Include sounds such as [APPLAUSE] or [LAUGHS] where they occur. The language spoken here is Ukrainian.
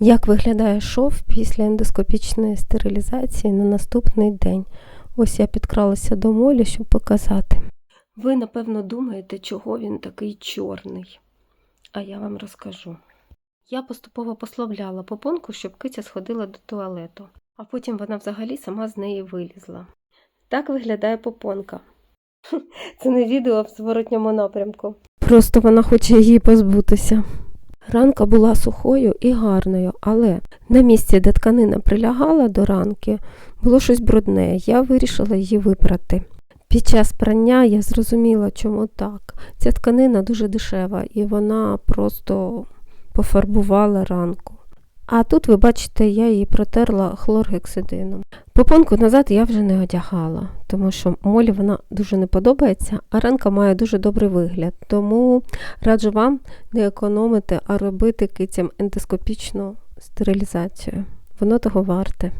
Як виглядає шов після ендоскопічної стерилізації на наступний день? Ось я підкралася до молі, щоб показати. Ви, напевно, думаєте, чого він такий чорний. А я вам розкажу. Я поступово послабляла попонку, щоб киця сходила до туалету, а потім вона взагалі сама з неї вилізла. Так виглядає попонка. [LAUGHS] Це не відео в зворотньому напрямку. Просто вона хоче її позбутися. Ранка була сухою і гарною, але на місці, де тканина прилягала до ранки, було щось брудне. Я вирішила її випрати. Під час прання я зрозуміла, чому так. Ця тканина дуже дешева і вона просто пофарбувала ранку. А тут, ви бачите, я її протерла хлоргексидином. Попонку назад я вже не одягала, тому що молі вона дуже не подобається, а ранка має дуже добрий вигляд. Тому раджу вам не економити, а робити кицям ендоскопічну стерилізацію. Воно того варте.